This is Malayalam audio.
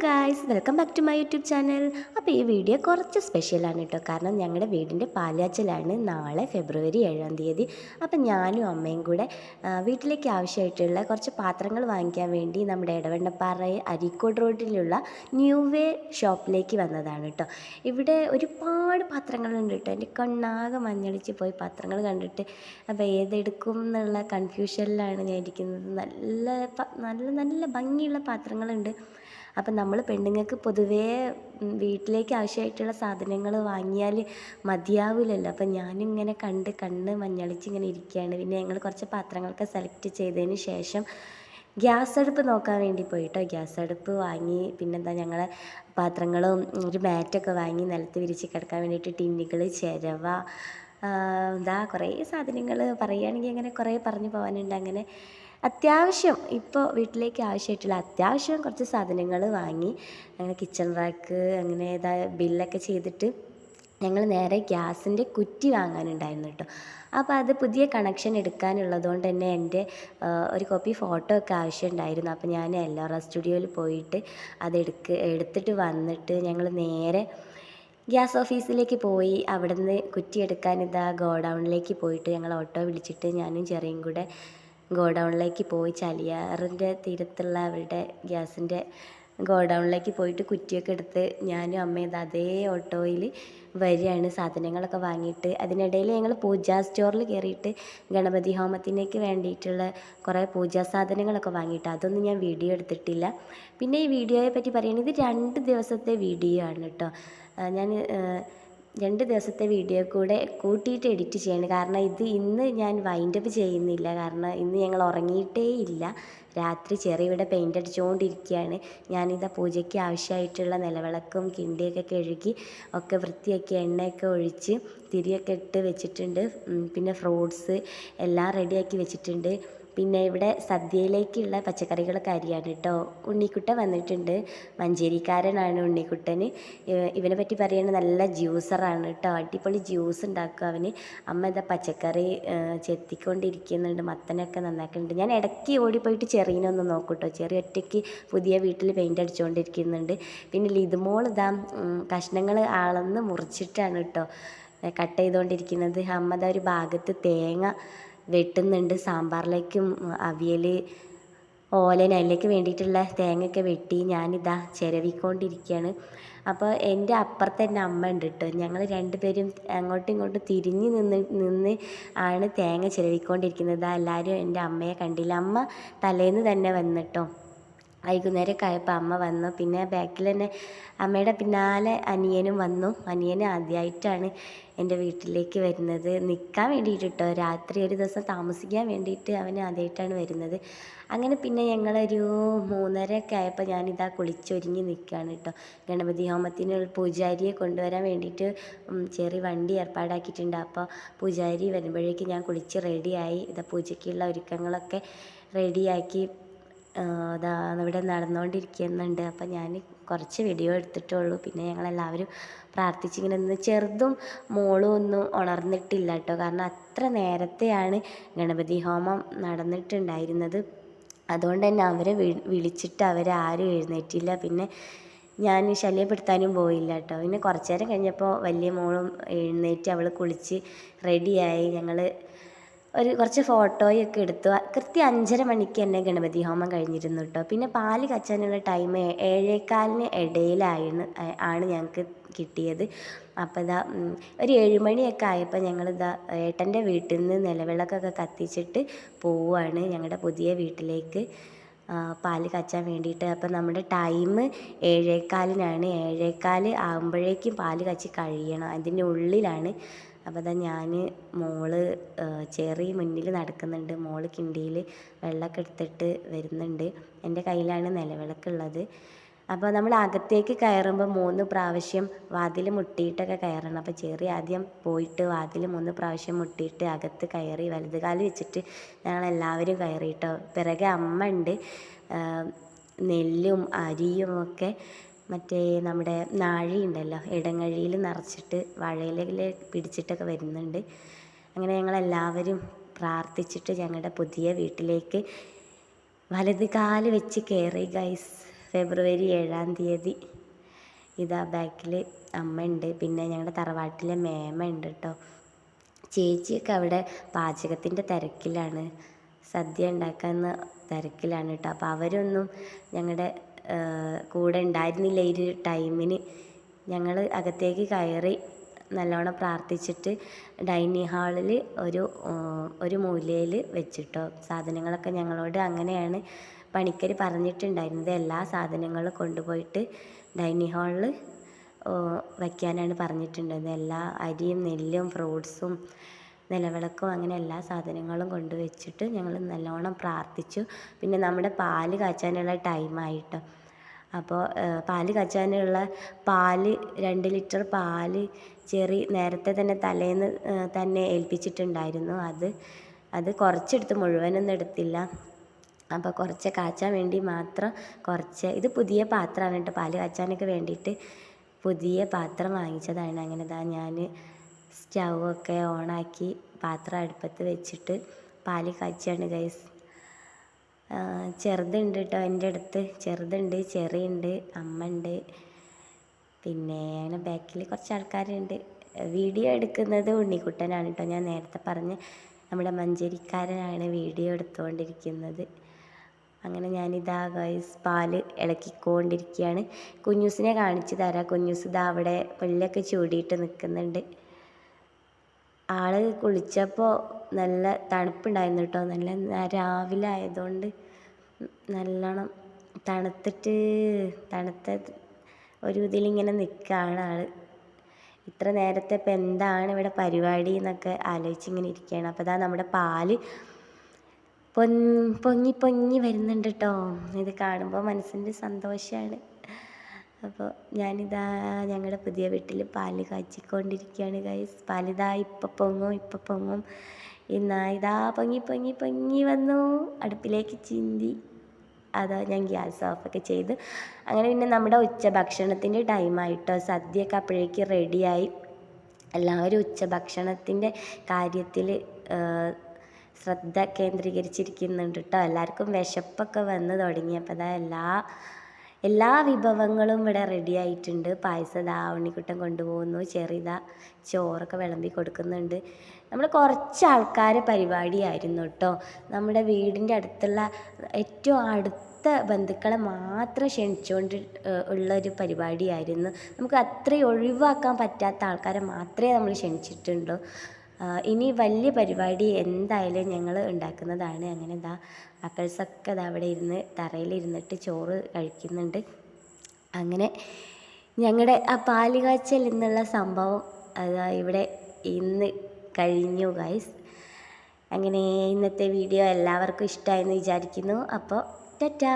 Guys welcome back to my YouTube channel അപ്പോൾ ഈ വീഡിയോ കുറച്ച് സ്പെഷ്യലാണ് കേട്ടോ കാരണം ഞങ്ങളുടെ വീടിന്റെ പാലാച്ചലാണ് നാളെ ഫെബ്രുവരി ഏഴാം തീയതി. അപ്പം ഞാനും അമ്മയും കൂടെ വീട്ടിലേക്ക് ആവശ്യമായിട്ടുള്ള കുറച്ച് പാത്രങ്ങൾ വാങ്ങിക്കാൻ വേണ്ടി നമ്മുടെ ഇടവണ്ണപ്പാറ അരീക്കോട് റോഡിലുള്ള ന്യൂ വേ ഷോപ്പിലേക്ക് വന്നതാണ് കേട്ടോ ഇവിടെ ഒരുപാട് പാത്രങ്ങളുണ്ട് കേട്ടോ എന്റെ കണ്ണാകെ മഞ്ഞളിച്ച് പോയി പാത്രങ്ങൾ കണ്ടിട്ട്. അപ്പോൾ ഏതെടുക്കും എന്നുള്ള കൺഫ്യൂഷനിലാണ് ഞാൻ ഇരിക്കുന്നത്. നല്ല നല്ല നല്ല ഭംഗിയുള്ള പാത്രങ്ങളുണ്ട്. അപ്പം നമ്മൾ പെണ്ണുങ്ങൾക്ക് പൊതുവേ വീട്ടിലേക്ക് ആവശ്യമായിട്ടുള്ള സാധനങ്ങൾ വാങ്ങിയാൽ മതിയാവില്ലല്ലോ. അപ്പം ഞാനിങ്ങനെ കണ്ട് കണ്ണ് മഞ്ഞളിച്ച് ഇങ്ങനെ ഇരിക്കുകയാണ്. പിന്നെ ഞങ്ങൾ കുറച്ച് പാത്രങ്ങളൊക്കെ സെലക്ട് ചെയ്തതിന് ശേഷം ഗ്യാസ് അടുപ്പ് നോക്കാൻ വേണ്ടി പോയിട്ടോ. ഗ്യാസ് അടുപ്പ് വാങ്ങി പിന്നെന്താ ഞങ്ങൾ പാത്രങ്ങളും ഒരു മാറ്റൊക്കെ വാങ്ങി നിലത്ത് വിരിച്ച് കിടക്കാൻ വേണ്ടിയിട്ട് ടിന്നുകൾ ചിരവ എന്താ കുറേ സാധനങ്ങൾ പറയുകയാണെങ്കിൽ അങ്ങനെ കുറേ പറഞ്ഞു പോകാനുണ്ട്. അങ്ങനെ അത്യാവശ്യം ഇപ്പോൾ വീട്ടിലേക്ക് ആവശ്യമായിട്ടുള്ള അത്യാവശ്യം കുറച്ച് സാധനങ്ങൾ വാങ്ങി അങ്ങനെ കിച്ചൺ റാക്ക് അങ്ങനെ ഇതാ ബില്ലൊക്കെ ചെയ്തിട്ട് ഞങ്ങൾ നേരെ ഗ്യാസിന്റെ കുറ്റി വാങ്ങാനുണ്ടായിരുന്നു കേട്ടോ. അപ്പോൾ അത് പുതിയ കണക്ഷൻ എടുക്കാനുള്ളതുകൊണ്ട് തന്നെ എന്റെ ഒരു കോപ്പി ഫോട്ടോ ഒക്കെ ആവശ്യമുണ്ടായിരുന്നു. അപ്പോൾ ഞാൻ എല്ലോറ സ്റ്റുഡിയോയിൽ പോയിട്ട് അത് എടുക്ക് എടുത്തിട്ട് വന്നിട്ട് ഞങ്ങൾ നേരെ ഗ്യാസ് ഓഫീസിലേക്ക് പോയി. അവിടെ നിന്ന് കുറ്റി എടുക്കാൻ ഇതാ ഗോഡൗണിലേക്ക് പോയിട്ട് ഞങ്ങൾ ഓട്ടോ വിളിച്ചിട്ട് ഞാനും ചെറിയും കൂടെ ഗോഡൗണിലേക്ക് പോയി ചലിയാറിന്റെ തീരത്തുള്ള അവരുടെ ഗ്യാസിന്റെ ഗോഡൗണിലേക്ക് പോയിട്ട് കുറ്റിയൊക്കെ എടുത്ത് ഞാനും അമ്മയും അതേ ഓട്ടോയിൽ വരികയാണ് സാധനങ്ങളൊക്കെ വാങ്ങിയിട്ട്. അതിനിടയിൽ ഞങ്ങൾ പൂജാ സ്റ്റോറിൽ കയറിയിട്ട് ഗണപതി ഹോമത്തിനേക്ക് വേണ്ടിയിട്ടുള്ള കുറേ പൂജാ സാധനങ്ങളൊക്കെ വാങ്ങിയിട്ട്. അതൊന്നും ഞാൻ വീഡിയോ എടുത്തിട്ടില്ല. പിന്നെ ഈ വീഡിയോയെ പറ്റി പറയുകയാണെങ്കിൽ ഇത് രണ്ട് ദിവസത്തെ വീഡിയോ ആണ് കേട്ടോ. ഞാൻ രണ്ട് ദിവസത്തെ വീഡിയോ കൂടെ കൂട്ടിയിട്ട് എഡിറ്റ് ചെയ്യണം. കാരണം ഇത് ഇന്ന് ഞാൻ വൈൻഡപ്പ് ചെയ്യുന്നില്ല. കാരണം ഇന്ന് ഞങ്ങൾ ഉറങ്ങിയിട്ടേ ഇല്ല. രാത്രി ചെറിയവിടെ പെയിന്റ് അടിച്ചുകൊണ്ടിരിക്കുകയാണ് ഞാനിതാ പൂജയ്ക്ക് ആവശ്യമായിട്ടുള്ള നിലവിളക്കും കിണ്ടിയൊക്കെ കഴുകി ഒക്കെ വൃത്തിയാക്കി എണ്ണയൊക്കെ ഒഴിച്ച് തിരിയൊക്കെ ഇട്ട് വെച്ചിട്ടുണ്ട്. പിന്നെ ഫ്രൂട്ട്സ് എല്ലാം റെഡിയാക്കി വെച്ചിട്ടുണ്ട്. പിന്നെ ഇവിടെ സദ്യയിലേക്കുള്ള പച്ചക്കറികളൊക്കെ അരിയാണ് കേട്ടോ. ഉണ്ണിക്കുട്ടൻ വന്നിട്ടുണ്ട്. മഞ്ചേരിക്കാരനാണ് ഉണ്ണിക്കുട്ടന്. ഇവ- ഇവനെ പറ്റി പറയുന്നത് നല്ല ജ്യൂസറാണ് കേട്ടോ. അടിപൊളി ജ്യൂസ് ഉണ്ടാക്കും അവന്. അമ്മ എന്താ പച്ചക്കറി ചെത്തിക്കൊണ്ടിരിക്കുന്നുണ്ട്. മത്തനൊക്കെ നന്നാക്കുന്നുണ്ട്. ഞാൻ ഇടയ്ക്ക് ഓടിപ്പോയിട്ട് ചെറീനൊന്ന് നോക്കും കേട്ടോ. ചെറിയ ഒറ്റയ്ക്ക് പുതിയ വീട്ടിൽ പെയിന്റ് അടിച്ചുകൊണ്ടിരിക്കുന്നുണ്ട് പിന്നെ ലിതുമോൾ ഇതാ കഷ്ണങ്ങൾ അളന്ന് മുറിച്ചിട്ടാണ് കേട്ടോ കട്ട് ചെയ്തുകൊണ്ടിരിക്കുന്നത് അമ്മ ഒരു ഭാഗത്ത് തേങ്ങ വെട്ടുന്നുണ്ട്. സാമ്പാറിലേക്കും അവിയൽ ഓലൻ അതിലേക്ക് വേണ്ടിയിട്ടുള്ള തേങ്ങയൊക്കെ വെട്ടി ഞാനിതാ ചിരവിക്കൊണ്ടിരിക്കുകയാണ് അപ്പോൾ എന്റെ അപ്പുറത്തെ എന്റെ അമ്മ ഉണ്ട് കേട്ടോ. ഞങ്ങൾ രണ്ടുപേരും അങ്ങോട്ടും ഇങ്ങോട്ടും തിരിഞ്ഞ് നിന്ന് നിന്ന് ആണ് തേങ്ങ ചിരവിക്കൊണ്ടിരിക്കുന്നത്. എല്ലാവരും എന്റെ അമ്മയെ കണ്ടില്ല. അമ്മ തലേന്ന് തന്നെ വന്നിട്ടോ വൈകുന്നേരമൊക്കെ ആയപ്പോൾ അമ്മ വന്നു. പിന്നെ ബാക്കിൽ തന്നെ അമ്മയുടെ പിന്നാലെ അനിയനും വന്നു. അനിയൻ ആദ്യമായിട്ടാണ് എന്റെ വീട്ടിലേക്ക് വരുന്നത്. നിൽക്കാൻ വേണ്ടിയിട്ട് കേട്ടോ രാത്രി ഒരു ദിവസം താമസിക്കാൻ വേണ്ടിയിട്ട് അവൻ ആദ്യമായിട്ടാണ് വരുന്നത്. അങ്ങനെ പിന്നെ ഞങ്ങളൊരു മൂന്നരയൊക്കെ ആയപ്പോൾ ഞാനിതാ കുളിച്ചൊരുങ്ങി നിൽക്കുകയാണ് കേട്ടോ ഗണപതി ഹോമത്തിന് പൂജാരിയെ കൊണ്ടുവരാൻ വേണ്ടിയിട്ട് ചെറിയ വണ്ടി ഏർപ്പാടാക്കിയിട്ടുണ്ട്. അപ്പോൾ പൂജാരി വരുമ്പോഴേക്ക് ഞാൻ കുളിച്ച് റെഡിയായി. ഇതാ പൂജയ്ക്കുള്ള ഒരുക്കങ്ങളൊക്കെ റെഡിയാക്കി. അതാ ഇവിടെ നടന്നുകൊണ്ടിരിക്കുന്നുണ്ട് അപ്പം ഞാൻ കുറച്ച് വീഡിയോ എടുത്തിട്ടുള്ളൂ. പിന്നെ ഞങ്ങളെല്ലാവരും പ്രാർത്ഥിച്ചിങ്ങനെ നിന്ന് ചെറുതും മോളും ഒന്നും ഉണർന്നിട്ടില്ല കേട്ടോ കാരണം അത്ര നേരത്തെയാണ് ഗണപതി ഹോമം നടന്നിട്ടുണ്ടായിരുന്നത്. അതുകൊണ്ട് തന്നെ അവരെ വിളിച്ചിട്ട് അവരാരും എഴുന്നേറ്റില്ല. പിന്നെ ഞാൻ ശല്യപ്പെടുത്താനും പോയില്ല കേട്ടോ പിന്നെ കുറച്ച് നേരം കഴിഞ്ഞപ്പോൾ വലിയ മോളും എഴുന്നേറ്റ് അവൾ കുളിച്ച് റെഡിയായി ഞങ്ങൾ ഒരു കുറച്ച് ഫോട്ടോയൊക്കെ എടുത്തു. കൃത്യ അഞ്ചര മണിക്ക് തന്നെ ഗണപതി ഹോമം കഴിഞ്ഞിരുന്നു കേട്ടോ. പിന്നെ പാൽ കച്ചാനുള്ള ടൈം ഏഴേക്കാലിന് ഇടയിലായിരുന്നു ആണ് ഞങ്ങൾക്ക് കിട്ടിയത്. അപ്പോൾ ഇതാ ഒരു ഏഴുമണിയൊക്കെ ആയപ്പോൾ ഞങ്ങൾ ഞങ്ങളിതാ ഏട്ടന്റെ വീട്ടിൽ നിന്ന് നിലവിളക്കൊക്കെ കത്തിച്ചിട്ട് പോവുകയാണ് ഞങ്ങളുടെ പുതിയ വീട്ടിലേക്ക്. പാൽ കാച്ചാൻ വേണ്ടിയിട്ട്. അപ്പോൾ നമ്മുടെ ടൈം ഏഴേക്കാലിനാണ് ഏഴേക്കാൽ ആകുമ്പോഴേക്കും പാൽ കച്ചി കഴിയണം. അതിന്റെ ഉള്ളിലാണ് അപ്പോൾ അതാ ഞാൻ മോൾ ചെറി മുന്നിൽ നടക്കുന്നുണ്ട്. മോൾ കിണ്ടിയിൽ വെള്ളമൊക്കെ എടുത്തിട്ട് വരുന്നുണ്ട്. എന്റെ കയ്യിലാണ് നിലവിളക്കുള്ളത്. അപ്പോൾ നമ്മൾ അകത്തേക്ക് കയറുമ്പോൾ മൂന്ന് പ്രാവശ്യം വാതിൽ മുട്ടിയിട്ടൊക്കെ കയറണം. അപ്പോൾ ചെറിയ ആദ്യം പോയിട്ട് വാതിൽ മൂന്ന് പ്രാവശ്യം മുട്ടിയിട്ട് അകത്ത് കയറി വലത് കാൽ വെച്ചിട്ട് ഞങ്ങളെല്ലാവരും കയറിയിട്ടോ. പിറകെ അമ്മ ഉണ്ട്. നെല്ലും അരിയും ഒക്കെ മറ്റേ നമ്മുടെ നാഴി ഉണ്ടല്ലോ ഇടങ്ങഴിയിൽ നിറച്ചിട്ട് വാഴയിലയിൽ പിടിച്ചിട്ടൊക്കെ വരുന്നുണ്ട്. അങ്ങനെ ഞങ്ങളെല്ലാവരും പ്രാർത്ഥിച്ചിട്ട് ഞങ്ങളുടെ പുതിയ വീട്ടിലേക്ക് വലത് കാൽ വെച്ച് കയറി ഗൈസ് ഫെബ്രുവരി ഏഴാം തീയതി ഇതാ ബാക്കിൽ അമ്മ ഉണ്ട് പിന്നെ ഞങ്ങളുടെ തറവാട്ടിലെ മേമ ഉണ്ട് കേട്ടോ ചേച്ചിയൊക്കെ അവിടെ പാചകത്തിന്റെ തിരക്കിലാണ്. സദ്യ ഉണ്ടാക്കുന്ന തിരക്കിലാണ് കേട്ടോ അപ്പോൾ അവരൊന്നും ഞങ്ങളുടെ കൂടെ ഉണ്ടായിരുന്നില്ല ഈ ഒരു ടൈമിന്. ഞങ്ങൾ അകത്തേക്ക് കയറി നല്ലോണം പ്രാർത്ഥിച്ചിട്ട് ഡൈനിങ് ഹാളിൽ ഒരു ഒരു മൂലയിൽ വെച്ചിട്ടോ സാധനങ്ങളൊക്കെ ഞങ്ങളോട് അങ്ങനെയാണ് പണിക്കർ പറഞ്ഞിട്ടുണ്ടായിരുന്നത്. എല്ലാ സാധനങ്ങളും കൊണ്ടുപോയിട്ട് ഡൈനിങ് ഹാളിൽ വയ്ക്കാനാണ് പറഞ്ഞിട്ടുണ്ടായിരുന്നത്. എല്ലാ അരിയും നെല്ലും ഫ്രൂട്ട്സും നിലവിളക്കും അങ്ങനെ എല്ലാ സാധനങ്ങളും കൊണ്ട് വെച്ചിട്ട് ഞങ്ങൾ നല്ലോണം പ്രാർത്ഥിച്ചു. പിന്നെ നമ്മുടെ പാൽ കാച്ചാനുള്ള ടൈമായിട്ടോ അപ്പോൾ പാൽ കാച്ചാനുള്ള പാൽ രണ്ട് ലിറ്റർ പാൽ ചെറി നേരത്തെ തന്നെ തലേന്ന് തന്നെ ഏൽപ്പിച്ചിട്ടുണ്ടായിരുന്നു. അത് അത് കുറച്ചെടുത്ത് മുഴുവനൊന്നും എടുത്തില്ല. അപ്പോൾ കുറച്ച് കാച്ചാൻ വേണ്ടി മാത്രം കുറച്ച് ഇത് പുതിയ പാത്രമാണ് കേട്ടോ. പാൽ കാച്ചാനൊക്കെ വേണ്ടിയിട്ട് പുതിയ പാത്രം വാങ്ങിച്ചതാണ്. അങ്ങനെ ഞാൻ സ്റ്റൗവൊക്കെ ഓണാക്കി പാത്രം അടുപ്പത്ത് വെച്ചിട്ട് പാൽ കാച്ചുകയാണ് ഗൈസ് ചെറുതുണ്ട് കേട്ടോ എന്റെ അടുത്ത്. ചെറുതുണ്ട് ചെറിയുണ്ട് അമ്മ ഉണ്ട് പിന്നെ അങ്ങനെ ബാക്കിൽ കുറച്ച് ആൾക്കാരുണ്ട്. വീഡിയോ എടുക്കുന്നത് ഉണ്ണിക്കുട്ടനാണ് കേട്ടോ ഞാൻ നേരത്തെ പറഞ്ഞ് നമ്മുടെ മഞ്ചേരിക്കാരനാണ് വീഡിയോ എടുത്തുകൊണ്ടിരിക്കുന്നത്. അങ്ങനെ ഞാനിതാ ഗൈസ് പാൽ ഇളക്കിക്കൊണ്ടിരിക്കുകയാണ്. കുഞ്ഞൂസിനെ കാണിച്ചു തരാം. കുഞ്ഞൂസ് ഇതാ അവിടെ പുല്ലൊക്കെ ചൂടിയിട്ട് നിൽക്കുന്നുണ്ട്. ആൾ കുളിച്ചപ്പോൾ നല്ല തണുപ്പുണ്ടായിരുന്നു കേട്ടോ നല്ല രാവിലെ ആയതുകൊണ്ട് നല്ലോണം തണുത്തിട്ട് തണുത്ത ഒരു ഇതിലിങ്ങനെ നിൽക്കുകയാണ് ആൾ ഇത്ര നേരത്തെ ഇപ്പം എന്താണ് ഇവിടെ പരിപാടി എന്നൊക്കെ ആലോചിച്ചിങ്ങനെ ഇരിക്കുകയാണ് അപ്പോൾ ഇതാ നമ്മുടെ പാൽ പൊങ്ങി പൊങ്ങി വരുന്നുണ്ട് കേട്ടോ ഇത് കാണുമ്പോൾ മനസ്സിന്റെ സന്തോഷമാണ് അപ്പോൾ ഞാനിതാ ഞങ്ങളുടെ പുതിയ വീട്ടിൽ പാൽ കാച്ചിക്കൊണ്ടിരിക്കുകയാണ് ഗൈസ് പാലിതാ ഇപ്പം പൊങ്ങും ഇപ്പം പൊങ്ങും. ഇന്നാ ഇതാ പൊങ്ങി പൊങ്ങി പൊങ്ങി വന്നു. അടുപ്പിലേക്ക് ചിന്തി. അതാ ഞാൻ ഗ്യാസ് ഓഫൊക്കെ ചെയ്ത്. അങ്ങനെ പിന്നെ നമ്മുടെ ഉച്ച ഭക്ഷണത്തിന്റെ ടൈമായിട്ടോ സദ്യയൊക്കെ അപ്പോഴേക്ക് റെഡിയായി എല്ലാവരും ഉച്ച ഭക്ഷണത്തിന്റെ കാര്യത്തിൽ ശ്രദ്ധ കേന്ദ്രീകരിച്ചിരിക്കുന്നുണ്ട് കേട്ടോ എല്ലാവർക്കും വിശപ്പൊക്കെ വന്ന് തുടങ്ങിയപ്പോൾ അതാ എല്ലാ എല്ലാ വിഭവങ്ങളും ഇവിടെ റെഡി ആയിട്ടുണ്ട്. പായസം ദാ ഉണ്ണിക്കുട്ടൻ കൊണ്ടുപോകുന്നു. ചെറിയതാ ചോറൊക്കെ വിളമ്പി കൊടുക്കുന്നുണ്ട്. നമ്മൾ കുറച്ച് ആൾക്കാർ പരിപാടിയായിരുന്നു കേട്ടോ നമ്മുടെ വീടിന്റെ അടുത്തുള്ള ഏറ്റവും അടുത്ത ബന്ധുക്കളെ മാത്രം ക്ഷണിച്ചുകൊണ്ട് ഉള്ളൊരു പരിപാടിയായിരുന്നു. നമുക്ക് അത്രയും ഒഴിവാക്കാൻ പറ്റാത്ത ആൾക്കാരെ മാത്രമേ നമ്മൾ ക്ഷണിച്ചിട്ടുള്ളൂ. ഇനി വലിയ പരിപാടി എന്തായാലും ഞങ്ങൾ ഉണ്ടാക്കുന്നതാണ്. അങ്ങനെ ഇതാ മക്കൾസൊക്കെ ഇതാ അവിടെ ഇരുന്ന് തറയിലിരുന്നിട്ട് ചോറ് കഴിക്കുന്നുണ്ട്. അങ്ങനെ ഞങ്ങളുടെ ആ പാലുകാച്ചൽ എന്നുള്ള സംഭവം അതാ ഇവിടെ ഇന്ന് കഴിഞ്ഞു ഗൈസ് അങ്ങനെ ഇന്നത്തെ വീഡിയോ എല്ലാവർക്കും ഇഷ്ടമായെന്ന് വിചാരിക്കുന്നു. അപ്പോൾ ടാറ്റാ!